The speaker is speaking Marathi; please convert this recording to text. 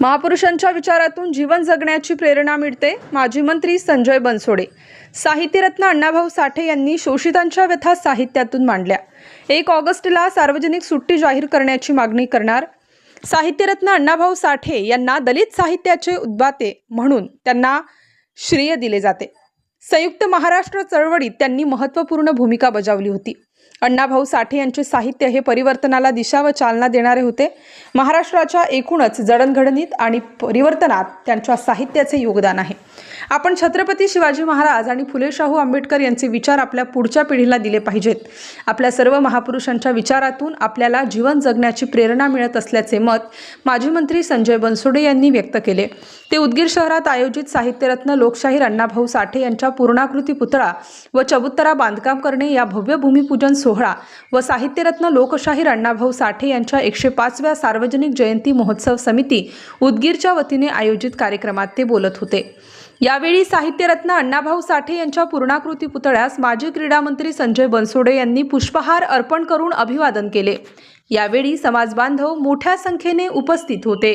महापुरुषांच्या विचारातून जीवन जगण्याची प्रेरणा मिळते माजी मंत्री संजय बनसोडे. साहित्यरत्न अण्णाभाऊ साठे यांनी शोषितांच्या व्यथा साहित्यातून मांडल्या. एक ऑगस्टला सार्वजनिक सुट्टी जाहीर करण्याची मागणी करणार. साहित्यरत्न अण्णाभाऊ साठे यांना दलित साहित्याचे उद्बाते म्हणून त्यांना श्रेय दिले जाते. संयुक्त महाराष्ट्र चळवळीत त्यांनी महत्त्वपूर्ण भूमिका बजावली होती. अण्णाभाऊ साठे यांचे साहित्य हे परिवर्तनाला दिशा व चालना देणारे होते. महाराष्ट्राच्या एकूणच जडणघडणीत आणि परिवर्तनात त्यांच्या साहित्याचे योगदान आहे. आपण छत्रपती शिवाजी महाराज आणि फुले शाहू आंबेडकर यांचे विचार आपल्या पुढच्या पिढीला दिले पाहिजेत. आपल्या सर्व महापुरुषांच्या विचारातून आपल्याला जीवन जगण्याची प्रेरणा मिळत असल्याचे मत माजी मंत्री संजय बनसोडे यांनी व्यक्त केले. ते उदगीर शहरात आयोजित साहित्यरत्न लोकशाहीर अण्णाभाऊ साठे यांच्या पूर्णाकृती पुतळा व चबुत्तरा बांधकाम करणे या भव्य भूमिपूजन सोहळा व साहित्यरत्न लोकशाहीर अण्णाभाऊ साठे यांच्या एकशे पाचव्या सार्वजनिक जयंती महोत्सव समिती उदगीरच्या वतीने आयोजित कार्यक्रमात ते बोलत होते. यावेळी साहित्यरत्न अण्णाभाऊ साठे यांच्या पूर्णाकृती पुतळ्यास माजी क्रीडा मंत्री संजय बनसोडे यांनी पुष्पहार अर्पण करून अभिवादन केले. यावेळी समाजबांधव मोठ्या संख्येने उपस्थित होते.